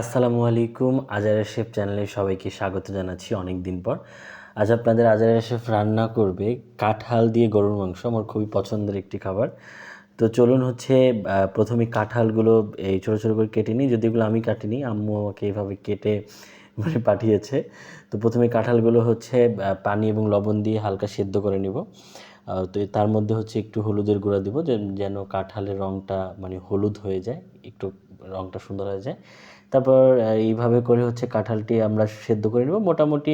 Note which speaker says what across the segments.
Speaker 1: আসসালামু আলাইকুম আজারের শেফ চ্যানেলে সবাইকে স্বাগত জানাচ্ছি অনেক দিন পর। আজ আপনাদের আজারের শেফ রান্না করবে কাঁঠাল দিয়ে গরুর মাংস, আমার খুবই পছন্দের একটি খাবার। তো চলুন হচ্ছে প্রথমে কাঁঠালগুলো এই ছোটো ছোটো করে কেটে নিই, যদি এগুলো আমি কাটিনি, আম্মু আমাকে এইভাবে কেটে মানে পাঠিয়েছে। তো প্রথমে কাঁঠালগুলো হচ্ছে পানি এবং লবণ দিয়ে হালকা সেদ্ধ করে নিব। তো তার মধ্যে হচ্ছে একটু হলুদের গুঁড়া দিব, যেন কাঁঠালের রঙটা মানে হলুদ হয়ে যায়, একটু রঙটা সুন্দর হয়ে যায়। তারপর এইভাবে করে হচ্ছে কাঁঠালটি আমরা সেদ্ধ করে নেব। মোটামুটি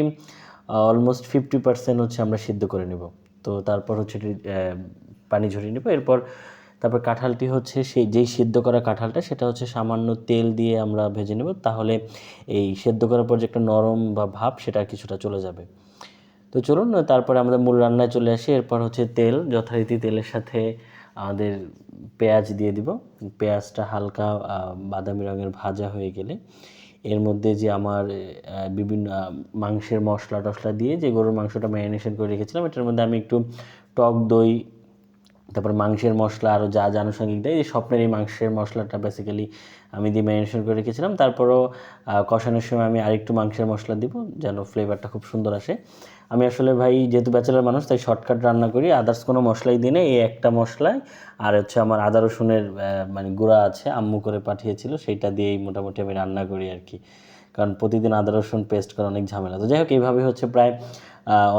Speaker 1: অলমোস্ট ফিফটি পার্সেন্ট হচ্ছে আমরা সিদ্ধ করে নেব। তো তারপর হচ্ছে পানি ঝরিয়ে নেব। এরপর তারপর কাঁঠালটি হচ্ছে সেই, যেই সেদ্ধ করা কাঁঠালটা, সেটা হচ্ছে সামান্য তেল দিয়ে আমরা ভেজে নেব। তাহলে এই সেদ্ধ করার পর যে একটা নরম বা ভাব, সেটা কিছুটা চলে যাবে। তো চলুন, তারপরে আমাদের মূল রান্নায় চলে আসি। এরপর হচ্ছে তেল, যথারীতি তেলের সাথে আমাদের পেঁয়াজ দিয়ে দিব। পেঁয়াজটা হালকা বাদামি রঙের ভাজা হয়ে গেলে এর মধ্যে যে আমার বিভিন্ন মাংসের মশলা টশলা দিয়ে যে গরুর মাংসটা ম্যারিনেশন করে রেখেছিলাম, এটার মধ্যে আমি একটু টক দই তারপর মাংসের মশলা আরও যা যা আনুষঙ্গিক দেয়, এই স্বপ্নের এই মাংসের মশলাটা বেসিক্যালি আমি দিয়ে ম্যারিনেশন করে রেখেছিলাম। তারপরও কষানোর সময় আমি আরেকটু মাংসের মশলা দিব যেন ফ্লেভারটা খুব সুন্দর আসে। আমি আসলে ভাই যেহেতু ব্যাচেলার মানুষ, তাই শর্টকাট রান্না করি আদার্স কোনো মশলাই দিনে এই একটা মশলায়। আর হচ্ছে আমার আদা, রসুনের মানে গুঁড়া আছে, আম্মু করে পাঠিয়েছিল, সেইটা দিয়েই মোটামুটি আমি রান্না করি আর কি। কারণ প্রতিদিন আদা, রসুন পেস্ট করা অনেক ঝামেলা। তো যাই হোক এইভাবে হচ্ছে প্রায়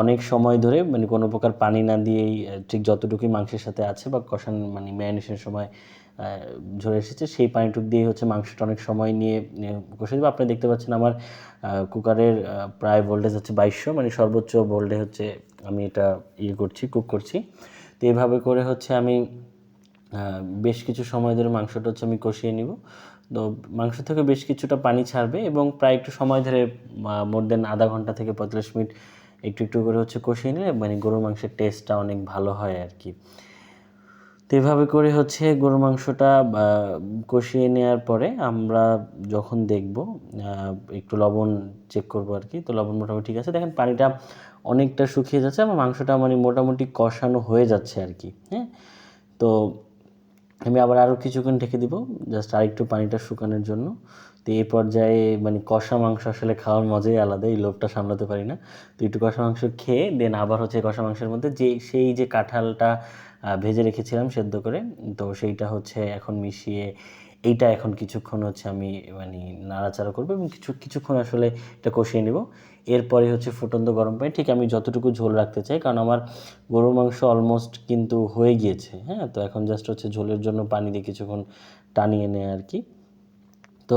Speaker 1: অনেক সময় ধরে মানে কোনো প্রকার পানি না দিয়েই ঠিক যতটুকুই মাংসের সাথে আছে বা কষান মানে ম্যারিনেশনের সময় ঝরে এসেছে, সেই পানিটুক দিয়ে হচ্ছে মাংসটা অনেক সময় নিয়ে কষে দেবো আপনি দেখতে পাচ্ছেন আমার কুকারের প্রায় ভোল্টেজ হচ্ছে বাইশশো মানে সর্বোচ্চ ভোল্টে হচ্ছে আমি এটা ইয়ে করছি কুক করছি। তো এইভাবে করে হচ্ছে আমি বেশ কিছু সময় ধরে মাংসটা হচ্ছে আমি কষিয়ে নিব। তো মাংস থেকে বেশ কিছুটা পানি ছাড়বে এবং প্রায় একটু সময় ধরে মোর দেন আধা ঘণ্টা থেকে পঁয়তাল্লিশ মিনিট একটু একটু করে হচ্ছে কষিয়ে নিলে মানে গরুর মাংসের টেস্টটা অনেক ভালো হয় আর কি। তো এভাবে করে হচ্ছে গরুর মাংসটা কষিয়ে নেওয়ার পরে আমরা যখন দেখব একটু লবণ চেক করব আর কি। তো লবণ মোটামুটি ঠিক আছে। দেখেন পানিটা অনেকটা শুকিয়ে যাচ্ছে আমার মাংসটা মানে মোটামুটি কষানো হয়ে যাচ্ছে আর কি হ্যাঁ? তো আমি আবার আরও কিছুক্ষণ ঢেকে দিব জাস্ট আরেকটু পানিটা শুকানোর জন্য। তো এই পর্যায়ে মানে কষা মাংস আসলে খাওয়ার মজাই আলাদা, এই লোভটা সামলাতে পারি না। তো একটু কষা মাংস খেয়ে দেন আবার হচ্ছে কষা মাংসের মধ্যে যে, সেই যে কাঁঠালটা ভেজে রেখেছিলাম সেদ্ধ করে, তো সেইটা হচ্ছে এখন মিশিয়ে এইটা এখন কিছুক্ষণ হচ্ছে আমি মানে নাড়াচাড়া করব এবং কিছু, কিছুক্ষণ আসলে এটা কষিয়ে নেব। এরপরে হচ্ছে ফুটন্ত গরম পানি। ঠিক আমি যতটুকু ঝোল রাখতে চাই, কারণ আমার গরুর মাংস অলমোস্ট কিন্তু হয়ে গিয়েছে হ্যাঁ? তো এখন জাস্ট হচ্ছে ঝোলের জন্য পানি দিয়ে কিছুক্ষণ টানিয়ে নেয় আর কি। তো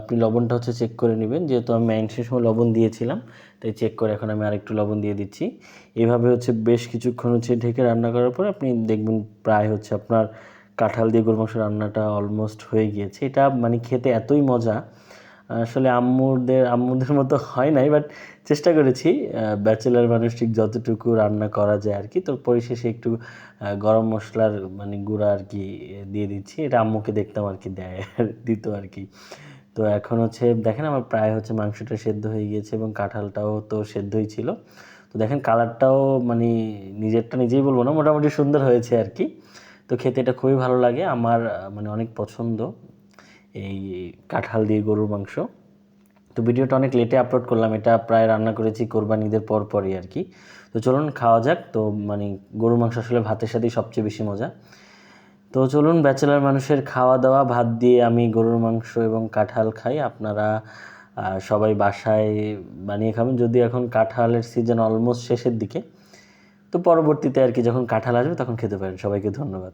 Speaker 1: আপনি লবণটা হচ্ছে চেক করে নেবেন। যেহেতু আমি ম্যারিনেশনের সময় লবণ দিয়েছিলাম, তাই চেক করে এখন আমি আরেকটু লবণ দিয়ে দিচ্ছি। এভাবে হচ্ছে বেশ কিছুক্ষণ হচ্ছে ঢেকে রান্না করার পর আপনি দেখবেন প্রায় হচ্ছে আপনার কাঁঠাল দিয়ে গরু মাংস রান্নাটা অলমোস্ট হয়ে গিয়েছে। এটা মানে খেতে এতই মজা, আসলে আম্মুদের আম্মুদের মতো হয় নাই বাট চেষ্টা করেছি ব্যাচেলার মানুষ ঠিক যতটুকু রান্না করা যায় আর কি। তো পরিশেষে একটু গরম মশলার মানে গুঁড়া আর কি দিয়ে দিচ্ছি। এটা আম্মুকে দেখতাম আর কি দেয়, দিত আর কি। তো এখন হচ্ছে, দেখেন আমার প্রায় হচ্ছে মাংসটা সেদ্ধ হয়ে গিয়েছে এবং কাঁঠালটাও তো সেদ্ধই ছিল। তো দেখেন কালারটাও মানে নিজেরটা নিজেই বলব না, মোটামুটি সুন্দর হয়েছে আর কি। তো খেতে এটা খুবই ভালো লাগে। আমার মানে অনেক পছন্দ এই কাঁঠাল দিয়ে গরুর মাংস। তো ভিডিওটা অনেক লেটে আপলোড করলাম, এটা প্রায় রান্না করেছি কোরবানিদের পর পরই আর কি। তো চলুন খাওয়া যাক। তো মানে গরুর মাংস আসলে ভাতের সাথেই সবচেয়ে বেশি মজা। তো চলুন ব্যাচেলার মানুষের খাওয়া দাওয়া, ভাত দিয়ে আমি গরুর মাংস এবং কাঁঠাল খাই। আপনারা সবাই বাসায় বানিয়ে খাবেন। যদি এখন কাঁঠালের সিজন অলমোস্ট শেষের দিকে তো পরবর্তীতে আর কি যখন কাঁঠাল আসবে তখন খেতে পারেন। সবাইকে ধন্যবাদ।